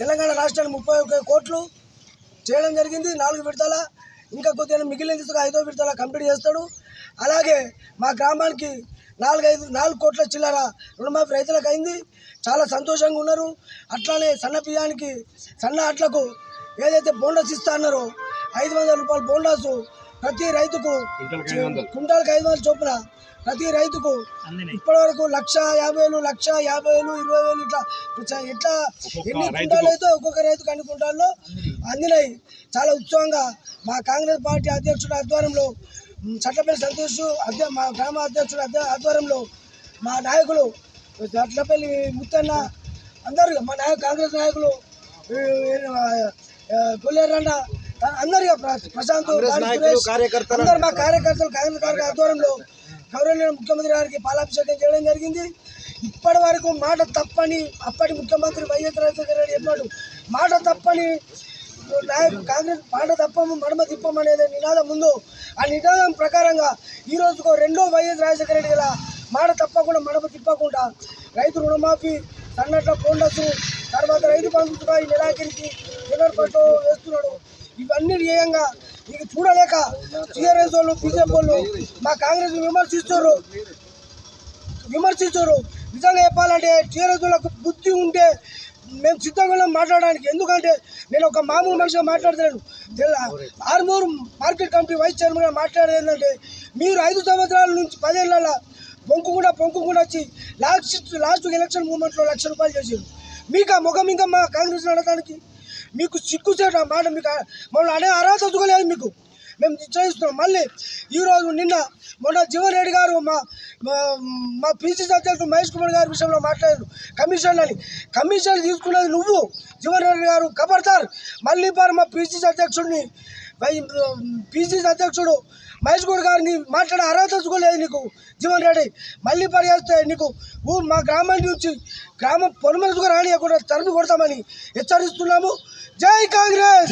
తెలంగాణ రాష్ట్రానికి ముప్పై ఒక్క కోట్లు చేయడం జరిగింది నాలుగు విడతల. ఇంకా కొద్దిగా మిగిలిన తీసుకు ఐదో విడతల కంప్లీట్ చేస్తాడు. అలాగే మా గ్రామానికి నాలుగైదు నాలుగు కోట్ల చిల్లర రుణమాఫీ రైతులకు అయింది. చాలా సంతోషంగా ఉన్నారు. అట్లానే సన్న బియ్యానికి సన్న అట్లకు ఏదైతే బోనస్ ఇస్తా అన్నారో ఐదు వందల రూపాయల బోనస్ ప్రతి రైతుకు కుంటాలకు ఐదు వందల. చొప్పున ప్రతి రైతుకు ఇప్పటి వరకు లక్ష యాభై వేలు లక్ష యాభై వేలు ఇరవై వేలు ఇట్లా ఇట్లా ఎన్ని కుంటాలు అయితే ఒక్కొక్క రైతుకు అన్ని కుంటాల్లో అందినాయి. చాలా ఉత్సవంగా మా కాంగ్రెస్ పార్టీ అధ్యక్షుడు ఆధ్వర్యంలో మ్, చట్లపల్లి సంతోష్ అధ్య మా గ్రామ అధ్యక్షుడు అధ్య- ఆధ్వర్యంలో మా నాయకులు చట్లపల్లి ముత్తన్న అందరు మా నాయకు కాంగ్రెస్ నాయకులు కొల్లేరన్న అందరిగా ప్రశాంత్ అందరు మా కార్యకర్తలు కాంగ్రెస్ కార్య ఆధ్వర్యంలో గౌరవనీయ ముఖ్యమంత్రి గారికి పాలాభిషేకం చేయడం జరిగింది. ఇప్పటి వరకు మాట తప్పని అప్పటి ముఖ్యమంత్రి వైఎస్ రాజశేఖర రెడ్డి చెప్పాడు మాట తప్పని నాయకు కాంగ్రెస్ మాట తప్పము మడమ తిప్పం అనేది నినాదం ముందు ఆ నినాదం ప్రకారంగా ఈ రోజుకు రెండో వైఎస్ రాజశేఖర రెడ్డి గల మాట తప్పకుండా మడమ తిప్పకుండా రైతు రుణమాఫీ సన్నట్ల బోండస్ తర్వాత రైతు బంధుగా ఈ నెలాఖరికి వేస్తున్నాడు. ఇవన్నీ ఏయంగా ఇక చూడలేక టీఆర్ఎస్ వాళ్ళు బీజేపీ వాళ్ళు మా కాంగ్రెస్ విమర్శిస్తారు విమర్శించారు. నిజంగా చెప్పాలంటే టీఆర్ఎస్ వాళ్ళకు బుద్ధి ఉంటే మేము సిద్ధంగా మాట్లాడడానికి. ఎందుకంటే నేను ఒక మామూలు మనిషిగా మాట్లాడతాను ఆర్మూరు మార్కెట్ కమిటీ వైస్ చైర్మన్గా మాట్లాడేది ఏంటంటే మీరు ఐదు సంవత్సరాల నుంచి పదేళ్ళ పొంకుకుండా పొంకుకుండా వచ్చి లాస్ట్ లాస్ట్ ఎలక్షన్ మూమెంట్లో లక్ష రూపాయలు చేసారు మీకు ఆ ముఖం ఇంకా మా కాంగ్రెస్ నడటానికి మీకు సిగ్గుచేట ఆ మాట మీకు ఆ- మమ్మల్ని అనే అర్హత లేదు మీకు. మేము నిశ్చయిస్తున్నాం. మళ్ళీ ఈరోజు నిన్న మొన్న జీవన్ రెడ్డి గారు మా మా- మా పీసీసీ అధ్యక్షుడు మహేష్ కుమార్ గారి విషయంలో మాట్లాడారు. కమిషన్ అని కమిషన్ తీసుకున్నది నువ్వు. జీవన్ రెడ్డి గారు కబర్దార్ మళ్ళీ పారు మా పీసీసీ అధ్యక్షుడిని పీసీసీ అధ్యక్షుడు మహేష్ గౌడ్ గారిని మాట్లాడే అర్హత లేదు నీకు జీవన్ రెడ్డి. మళ్ళీ పని నీకు ఊ మా గ్రామాన్ని నుంచి గ్రామం పొలమనసుగా రానియకుండా తరిమి కొడతామని హెచ్చరిస్తున్నాము. జై కాంగ్రెస్